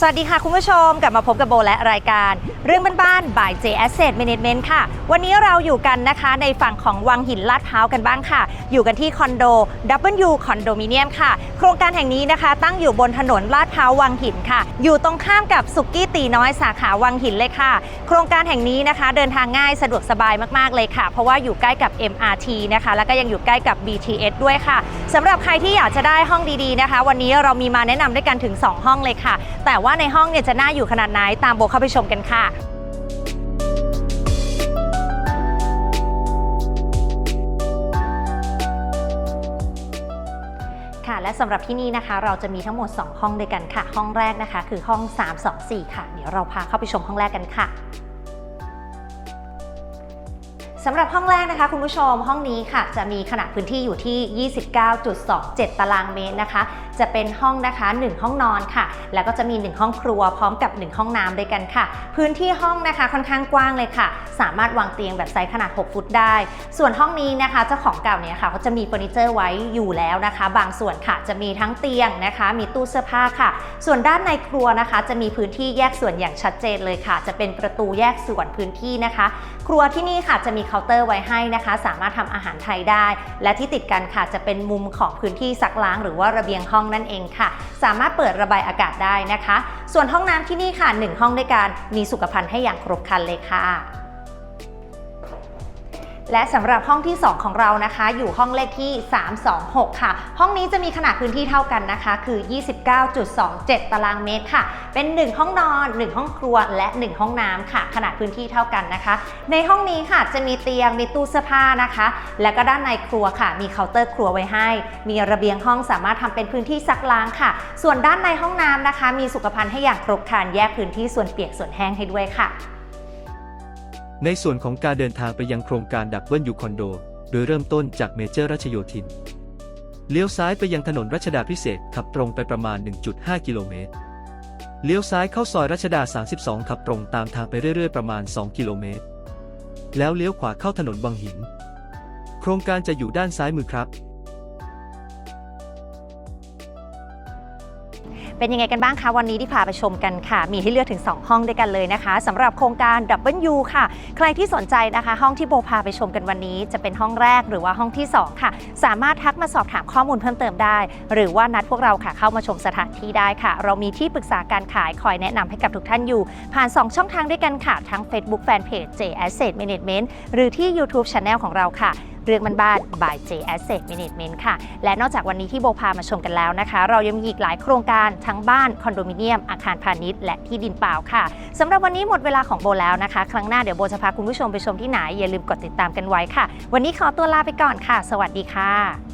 สวัสดีค่ะคุณผู้ชมกลับมาพบกับโบและรายการ เรื่องบ้านๆ by J Asset Management ค่ะ วันนี้เราอยู่กันนะคะในฝั่งของวังหินลาดพร้าวกันบ้างค่ะ อยู่กันที่คอนโด W คอนโดมิเนียมค่ะ โครงการแห่งนี้นะคะ ตั้งอยู่บนถนนลาดพร้าววังหินค่ะ อยู่ตรงข้ามกับสุกี้ตีน้อยสาขาวังหินเลยค่ะ โครงการแห่งนี้นะคะ เดินทางง่ายสะดวกสบายมากๆเลยค่ะ เพราะว่าอยู่ใกล้กับ MRT นะคะ แล้วก็ยังอยู่ใกล้กับ BTS ด้วยค่ะสำหรับใครที่อยากจะได้ห้องดีๆนะคะ วันนี้เรามีมาแนะนำด้วยกันถึง 2 ห้องเลยค่ะ แต่ว่าในห้องเนี่ยจะน่าอยู่ขนาดไหนตามโบเข้าไปชมกันค่ะค่ะและสำหรับที่นี่นะคะ เราจะมีทั้งหมด 2 ห้องด้วยกันค่ะ ห้องแรกนะคะ คือห้อง 324 ค่ะ เดี๋ยวเราพาเข้าไปชมห้องแรกกันค่ะสำหรับห้องแรกนะคะ คุณผู้ชมห้องนี้ค่ะ จะมีขนาดพื้นที่อยู่ที่ 29.27 ตารางเมตรนะคะ จะเป็นห้องนะคะ 1 ห้องนอนค่ะ แล้วก็จะมี 1 ห้องครัวพร้อมกับ 1 ห้องน้ำด้วยกันค่ะ พื้นที่ห้องนะคะค่อนข้างกว้างเลยค่ะ สามารถวางเตียงแบบไซส์ขนาด 6 ฟุตได้ ส่วนห้องนี้นะคะ เจ้าของเก่าเนี่ยค่ะเขาจะมีเฟอร์นิเจอร์ไว้อยู่แล้วนะคะ บางส่วนค่ะจะมีทั้งเตียงนะคะ มีตู้เสื้อผ้าค่ะ ส่วนด้านในครัวนะคะ จะมีพื้นที่แยกส่วนอย่างชัดเจนเลยค่ะ จะเป็นประตูแยกส่วนพื้นที่นะคะ ครัวที่นี่ค่ะจะมีเคาน์เตอร์ไว้ให้นะคะ สามารถทำอาหารไทยได้ และที่ติดกันค่ะจะเป็นมุมของพื้นที่ซักล้างหรือว่าระเบียงห้องนั่นเองค่ะ สามารถเปิดระบายอากาศได้นะคะ ส่วนห้องน้ำที่นี่ค่ะ 1 ห้องด้วยกันมีสุขภัณฑ์ให้อย่างครบครันเลยค่ะ และสำหรับห้องที่ 2 ของเรานะคะ อยู่ห้องเลขที่ 326 ค่ะ ห้องนี้จะมีขนาดพื้นที่เท่ากันนะคะ คือ 29.27 ตารางเมตรค่ะ เป็น 1 ห้องนอน 1 ห้องครัว และ 1 ห้องน้ำค่ะ ขนาดพื้นที่เท่ากันนะคะ ในห้องนี้ค่ะจะมีเตียง มีตู้เสื้อผ้านะคะ แล้วก็ด้านในครัวค่ะ มีเคาน์เตอร์ครัวไว้ให้ มีระเบียงห้องสามารถทำเป็นพื้นที่ซักล้างค่ะ ส่วนด้านในห้องน้ำนะคะ มีสุขภัณฑ์ให้อย่างครบครันแยกพื้นที่ส่วนเปียกส่วนแห้งให้ด้วยค่ะ ในส่วนของการเดินทางไปยังโครงการดับเบิลยูคอนโด โดยเริ่มต้นจากเมเจอร์รัชโยธิน เลี้ยวซ้ายไปยังถนนรัชดาพิเศษขับตรงไปประมาณ 1.5 กิโลเมตร เลี้ยวซ้ายเข้าซอยรัชดา 32 ขับตรงตามทางไปเรื่อยๆ ประมาณ 2 กิโลเมตร แล้วเลี้ยวขวาเข้าถนนบางหิน โครงการจะอยู่ด้านซ้ายมือครับ เป็นยังไงกันบ้างคะวันนี้ที่พาไปชมกันค่ะ มีให้เลือกถึง 2 ห้องด้วยกันเลยนะคะสำหรับโครงการ W ค่ะ ใครที่สนใจนะคะ ห้องที่โบพาไปชมกันวันนี้ จะเป็นห้องแรกหรือว่าห้องที่ 2 ค่ะ สามารถทักมาสอบถามข้อมูลเพิ่มเติมได้ หรือว่านัดพวกเราค่ะเข้ามาชมสถานที่ได้ค่ะ เรามีที่ปรึกษาการขายคอยแนะนำให้กับทุกท่านอยู่ ผ่าน 2 ช่องทางด้วยกันค่ะทั้ง Facebook Fanpage J Asset Management หรือที่ YouTube Channel ของเราค่ะ เรื่องบ้านๆ by J Asset Management ค่ะ และนอกจากวันนี้ที่โบพามาชมกันแล้วนะคะ เรายังมีอีกหลายโครงการทั้งบ้านคอนโดมิเนียม อาคารพาณิชย์ และที่ดินเปล่าค่ะสำหรับวันนี้หมดเวลาของโบแล้วนะคะ ครั้งหน้าเดี๋ยวโบจะพาคุณผู้ชมไปชมที่ไหนอย่าลืมกดติดตามกันไว้ค่ะ วันนี้ขอตัวลาไปก่อนค่ะ สวัสดีค่ะ